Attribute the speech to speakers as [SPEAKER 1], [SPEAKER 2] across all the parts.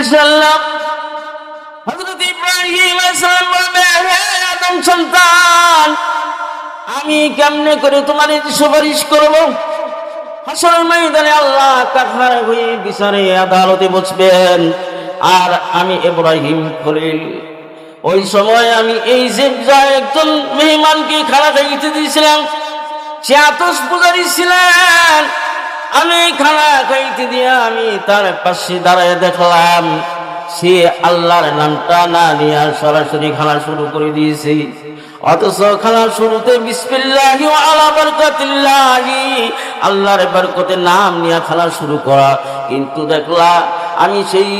[SPEAKER 1] মাশাআল্লাহ। হযরত ইব্রাহিম আলাইহিস বলবে হে আদম সন্তান আমি কেমনে করে তোমার এই সুপারিশ করব? হাসরের ময়দানে আল্লাহ কাঠার হয়ে বিচারে আদালতে বসবেন। আর আমি ইব্রাহিম খলিল। ওই সময় আমি এই যে একজন মেহমানকে খানা খাইতে দিয়েছিলাম। সে আতস পূজারী ছিলেন। আমি খানা খাইতে দিয়ে আমি তার পাশে দাঁড়ায় দেখলাম, সে আল্লাহর নামটা না নিয়ে সরাসরি খানা শুরু করে দিয়েছে। অথচ খানা শুরুতে বিসমিল্লাহি আলা বারাকাতিল্লাহি, আল্লাহর বরকতে নাম নিয়ে খানা শুরু করা। কিন্তু দেখলা, আমি সেই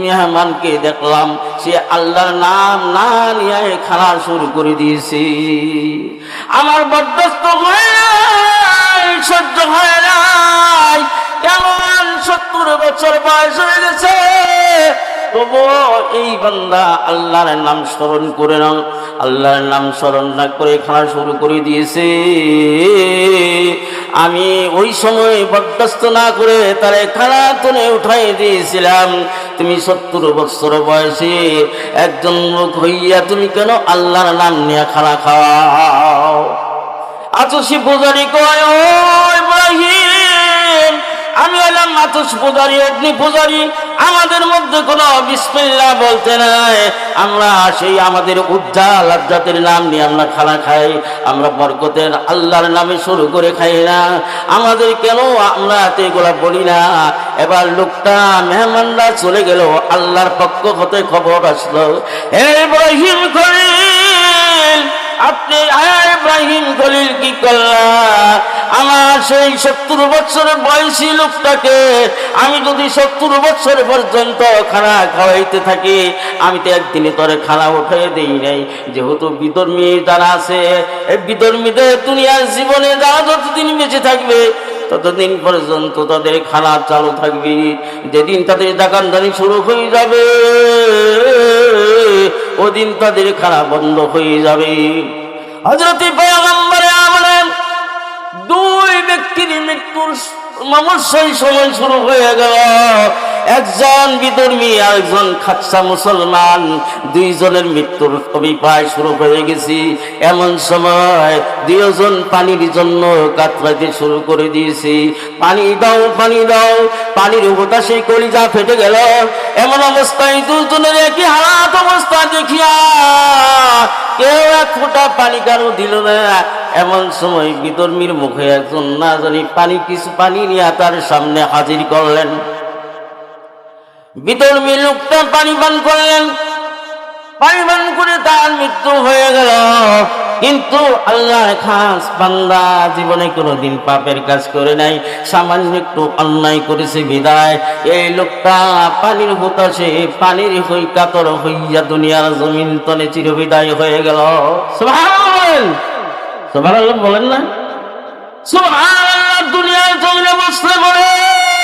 [SPEAKER 1] মেহমানকে দেখলাম, সে আল্লাহর নাম না নিয়ে খানা শুরু করে দিয়েছে। আমার বরদাস্ত হয় সহ্য হয় নাই। এমন সত্তর বছর বয়স হয়ে গেছে। এই বান্দা আল্লাহর নাম স্মরণ করে নাও। আল্লাহর নাম স্মরণ না করে খাওয়া শুরু করে দিয়েছে। আমি ওই সময় বরদাস্ত না করে তারে খানা তুলে উঠাই দিয়েছিলাম। তুমি সত্তর বছর বয়সে একজন লোক হইয়া তুমি কেন আল্লাহর নাম নিয়ে খানা খাওয়াও আতসি পূজারি কয় আমি হলাম আতস পূজারি, অগ্নি পূজারি। আমাদের মধ্যে কোনো বিসমিল্লাহ বলতে নাই। আমরা সেই আমাদের উজ্জ্বল আজ্জাতের নাম নিয়ে আমরা খানা খাই, আমরা বরকতের আল্লাহর নামে শুরু করে খাই না। আমাদের কেন আমরা এগুলা বলি না? এবার লোকটা, মেহমানরা চলে গেল, আল্লাহর পক্ষ হতে খবর আসলো। হে ইব্রাহিম খলিল আপনি ইব্রাহিম খলিল কি করলা আমার সেই সত্তর বছরের বয়সী লোকটাকে আমি যদি সত্তর বছর পর্যন্ত খানা খাওয়াইতে থাকি, আমি তো একদিনে তোরে খানা উঠে দেই নাই। যেহেতু বিধর্মী যারা আছে, এই বিধর্মীদের দুনিয়ার জীবনে যারা যতদিন বেঁচে থাকবে, ততদিন পর্যন্ত তাদের খানা চালু থাকবে। যেদিন তাদের দোকানদারি শুরু হয়ে যাবে ওদিন তাদের খারাপ বন্ধ হয়ে যাবে। হজরতি পয়গম্বরে আমাদের দুই ব্যক্তির মৃত্যুর সেই সময় শুরু হয়ে গেল। একজন বিধর্মী একজন খাচ্ছা মুসলমান। দুইজনের মৃত্যুর অভিপ্রায় শুরু হয়ে গেছি। এমন সময় দুজন পানির জন্য কাতরাতে শুরু করে দিয়েছি। পানি দাও পানি দাও। পানির সেই কলিজা ফেটে গেল। এমন অবস্থায় দুজনের একই হালাত অবস্থা দেখিয়া কেউ এক ফোঁটা পানি কারও দিল না। এমন সময় বিধর্মীর মুখে একজন না জানি পানি, কিছু পানি নিয়ে তার সামনে হাজির করলেন। বিধর্মী লোকটা পানি পান করলেন। পানি পান করে তার মৃত্যু হয়ে গেল। কিন্তু আল্লাহ খাস বান্দা জীবনে কোনোদিন পাপের কাজ করে নাই। সামান্য একটু অন্যায় করেছে বিদায়। এই লোকটা পানির হতাশে, পানির হই কাতর হইয়া দুনিয়ার জমিন তলে চিরবিদায় হয়ে গেল। সুবহানাল্লাহ! বলেন না? সুবহানাল্লাহ, দুনিয়ার জমিনে বসলে বলে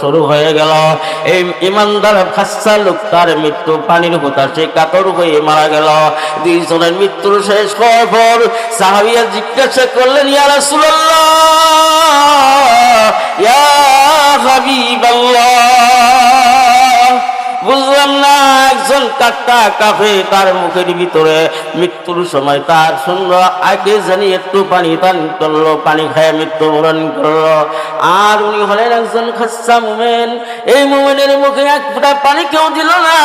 [SPEAKER 1] শুরু হয়ে গেল। এই ইমানদার খাসা লোকটার মৃত্যু পানির হতাশে কাতর হয়ে মারা গেল। দুইজনের মৃত্যুর শেষ হওয়ার সাহাবিয়া জিজ্ঞাসা করলেন, ইয়া রাসূলুল্লাহ, ইয়া হাবিবাল্লাহ। বুঝলাম না, একজন কাট্টা কাফে তার মুখের ভিতরে মৃত্যুর সময় তার সুন্দর আগে জানি একটু পানি পান করল, পানি খায় মৃত্যুবরণ করল। আর উনি হলেন একজন খাসা মোমেন। এই মোমেনের মুখে এক ফোঁটা পানি কেউ দিল না।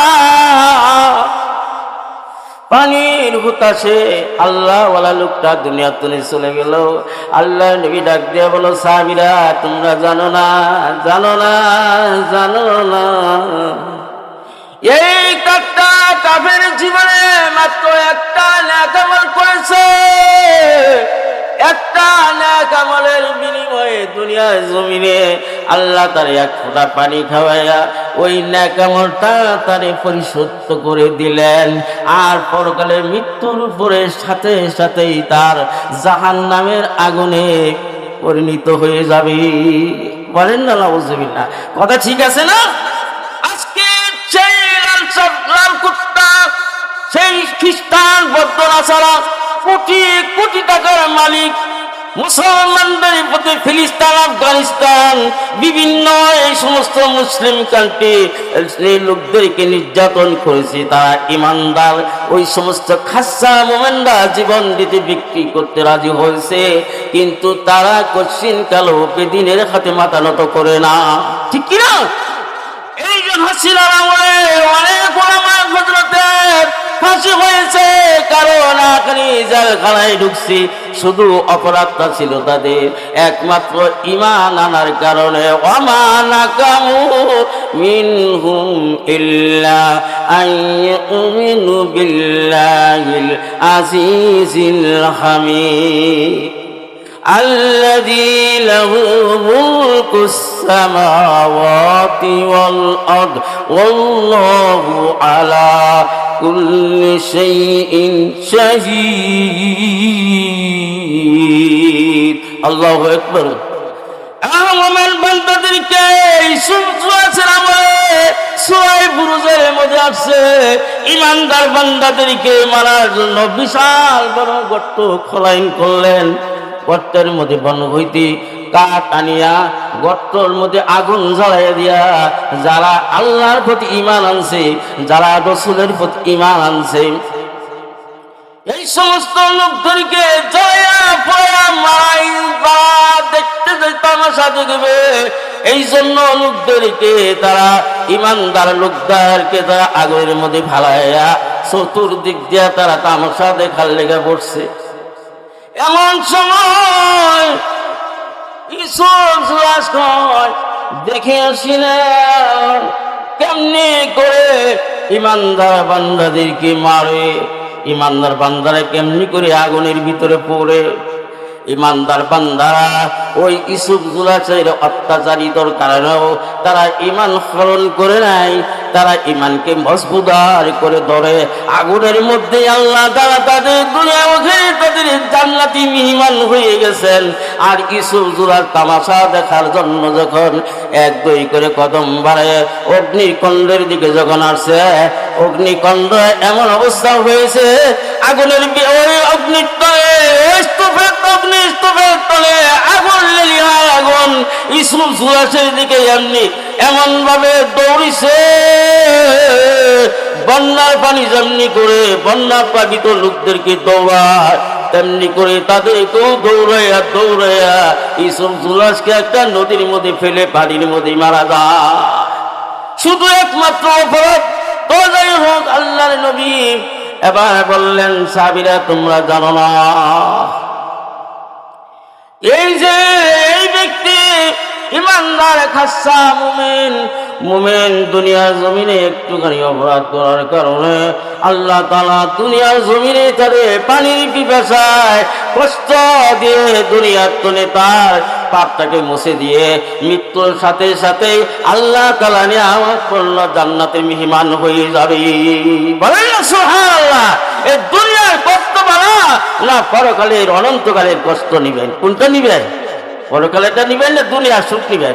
[SPEAKER 1] পানির হুতাশে আল্লাহ ওয়ালা লোকটা দুনিয়া তুলে চলে গেল। আল্লাহ নবী ডাক দিয়ে বলো, সাহাবিরা, তোমরা জানো না জানো না জানো না। এই কাটটা কাফের জীবনে মাত্র একটা ন্যাকামল একটা বিনিময়ে দুনিয়ার আল্লাহ তার এক ফোঁটা পানি খাওয়াইয়া ওই ন্যাকামলটা তারে পরিশোধ করে দিলেন। আর পরকালে মৃত্যুর উপরে সাথে সাথেই তার জাহান নামের আগুনে পরিণত হয়ে যাবে। বলেন না কথা ঠিক আছে না? কোটি কোটি টাকার মালিক, মুসলমানদের প্রতি ফিলিস্তান, আফগানিস্তান, বিভিন্ন এই সমস্ত মুসলিম কান্ট্রি লোকদেরকে নির্যাতন করেছে। তারা ইমানদার, ওই সমস্ত খাসা মোমেনরা জীবন দিতে বিক্রি করতে রাজি হয়েছে। কিন্তু তারা কশ্চিন কালো বেদিনের হাতে মাথা নত করে না। ঠিক কিনা? এই যে হাসিনার আমলে অনেক হজরতের ফাঁসি হয়েছে, কারণ আখরি জেলখানায় ঢুকছি। শুধু অপরাধটা ছিল তাদের। একমাত্র ইমান আনার কারণে অমান কামু মিনহুম ইল্লা আইয়ুমিনু বিল্লাহিল আজিজিল হামিদ। الذي له ملك السماوات والأرض والله على كل شيء شهيد الله أكبر আমার বান্দাদেরকে এই সুন্সুয়াছের আমলে সোয়াই বুরুজের মধ্যে আসছে ইমানদার বান্দাদেরকে মারার জন্য বিশাল বড় গর্ত খোলাইন করলেন গর্তের মধ্যে বন হইতে কাঠ আনিয়া, গর্তর মধ্যে আগুন জ্বালাইয়া দিয়া, যারা আল্লাহর প্রতি ইমান আনছে, যারা রসুলের প্রতি ইমান আনছে, এই সমস্ত লোকদেরকে জয়া পয়া মাই বা দেখতে তামাশা দেখবে এই জন্য লোকদেরকে তারা ইমানদার লোকদেরকে তারা আগুনের মধ্যে ফালাইয়া, চতুর্দিক দিয়া তারা তামাশা দেখার লেগে পড়ছে। এমন সময় দেখে কেমনি করে ইমানদার বান্দাদেরকে মারে, ইমানদার বান্দারা কেমনি করে আগুনের ভিতরে পড়ে? ইমানদার বান্দারা ওই ইসুফ জুলাচের অত্যাচারিতর কারণেও তারা ইমান হরণ করে নাই, তারা ইমানকে মজবুদার করে ধরে, আগুনের মধ্যে আল্লাহ তারা তাদের দুনিয়া জান্নাতি মিহিমান হয়ে গেছেন। আর ইসুফ জুলার তামাশা দেখার জন্য যখন এক দুই করে কদম বাড়ে অগ্নিকণ্ডের দিকে যখন আসছে অগ্নিকণ্ড এমন অবস্থা হয়েছে, আগুনের ওই অগ্নিতলে স্তূপের অগ্নি স্তূপের তলে আগুন আগুন। সুরাসের দিকে এমনি এমন ভাবে দৌড়িছে, বন্যার পানি যেমনি করে বন্যা পাবিত লোকদেরকে দৌড়ায় তেমনি করে তাদেরকেও দৌড়াইয়া দৌড়াইয়া ইসুফ সুরাজকে একটা নদীর মধ্যে ফেলে পানির মধ্যে মারা যায়। শুধু একমাত্র অপরাধ তো হোক নবী। এবার বললেন সাবিরা তোমরা জানো না। এই যে এই ব্যক্তি, ইমানদার, খাসা, মুমিন মুমিন দুনিয়ার জমিনে একটুখানি অপরাধ করার কারণে আল্লাহ তালা দুনিয়ার জমিনে তাদের পানির পিপাসায় কষ্ট দিয়ে দুনিয়ার তনে তার পাপটাকে মুছে দিয়ে মৃত্যুর সাথে সাথে আল্লাহ তালা নিয়ে আমার পড়ল জান্নাতে মিহিমান হয়ে যাবে। সুবহানাল্লাহ এই দুনিয়ার কষ্ট বাড়া না, পরকালের অনন্তকালের কষ্ট নিবেন। কোনটা নিবেন? পরকালেরটা নিবেন না, দুনিয়ার সুখ নিবেন?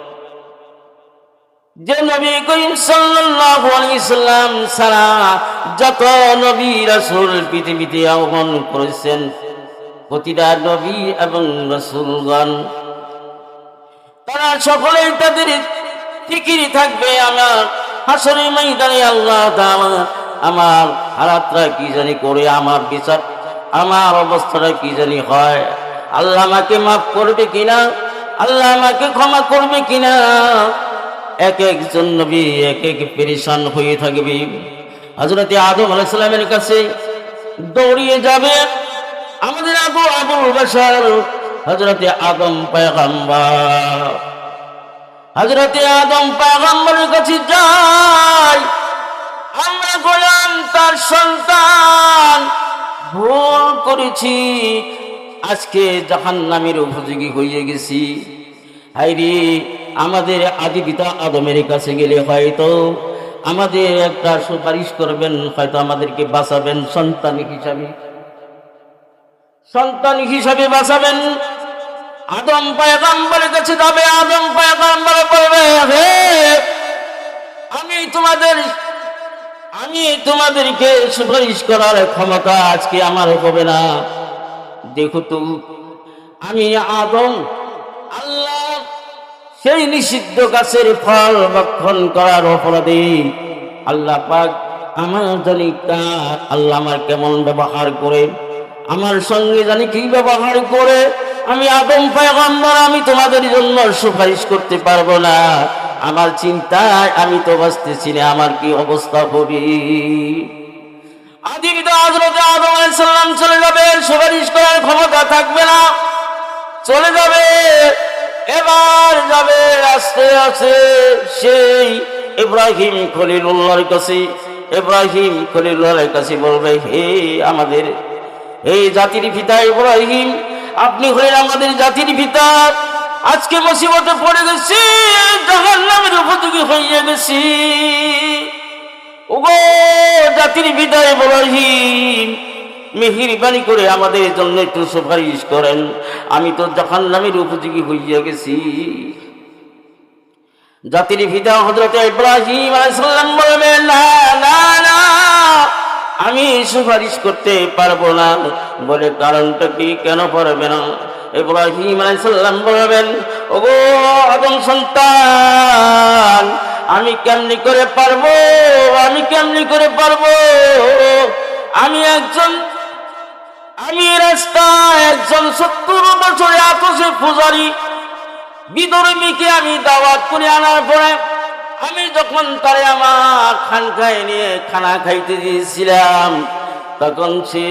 [SPEAKER 1] যে নবী করিম সাল্লাল্লাহু আলাইহি সাল্লাম সারা যত নবী রাসূল পৃথিবীতে আগমন করেছেন, প্রতিটা নবী এবং রাসূলগণ, তারা সকলেই তাদের ফিকিরি থাকবে, আমার হাসরের ময়দানে আল্লাহ আমার হারাতরা কি জানি করে, আমার বিচার, আমার অবস্থাটা কি জানি হয়, আল্লাহ আমাকে মাফ করবে কিনা, আল্লাহ আমাকে ক্ষমা করবে কিনা এক একজন নবী, এক এক পেরেশান হয়ে থাকবে। হজরতে আদম আলাইসালামের কাছে দৌড়িয়ে যাবে। আমাদের আবু আবুল বাসার হজরতে আদম পায়গাম্বার। হজরতে আদম পায়গাম্বরের কাছে যায়। সন্তান। ভুল করেছি। আজকে জাহান নামের উপযোগী হয়ে গেছি। হাইরে আমাদের আদি পিতা আদমের কাছে গেলে হয়তো আমাদের একটা সুপারিশ করবেন, হয়তো আমাদেরকে বাঁচাবেন সন্তান হিসাবে। সন্তান হিসাবে বাঁচাবেন। আদম পায়গাম্বরের কাছে যাবে, আদম পায়গাম্বর বলবে, হে, আমি তোমাদের, আমি তোমাদেরকে সুপারিশ করার ক্ষমতা আজকে আমার হবে না। দেখো তো, আমি আদম সেই নিষিদ্ধ গাছের ফল ভক্ষণ করার অপরাধে। আল্লাহ পাক আমার জানি কা- আল্লাহ আমার কেমন ব্যবহার করে, আমার সঙ্গে জানি কি ব্যবহার করে, আমি আদম পায়গম্বর, আমি তোমাদের জন্য সুপারিশ করতে পারব না। আমার চিন্তায় আমি তো বাঁচতেছি না, আমার কি অবস্থা হবে আদম চলে যাবে, সুপারিশ করার ক্ষমতা থাকবে না। চলে যাবে। এবার যাবে আস্তে আস্তে সেই ইব্রাহিম খলিলুল্লাহর কাছে। ইব্রাহিম খলিলুল্লাহর কাছে বলবে, হে আমাদের এই জাতির পিতা ইব্রাহিম, আপনি হলেন আমাদের জাতির পিতা। আজকে মুসিবতে পড়ে গেছি, জাহান্নামের উপযোগী হয়ে গেছি। ওগো জাতির বিদায় ইব্রাহিম মেহেরবানি করে আমাদের জন্য একটু সুপারিশ করেন। আমি তো জাহান নামের উপযোগী হইয়া গেছি। জাতির পিতা হজরত ইব্রাহিম আলাইসাল্লাম না আমি সুপারিশ করতে পারব না। বলে কারণটা কি কেন পারবে না? ইব্রাহিম আলাইসাল্লাম বলবেন, ওগো আদম সন্তান, আমি কেমনি করে পারব? আমি কেমনি করে পারব? আমি একজন রাস্তায় একজন সত্তর বছরে আতসে পূজারি। বিধর্মীকে আমি দাওয়াত করে আনার পরে আমি যখন তারে আমার খানকায় নিয়ে খানা খাইতে দিয়েছিলাম তখন সে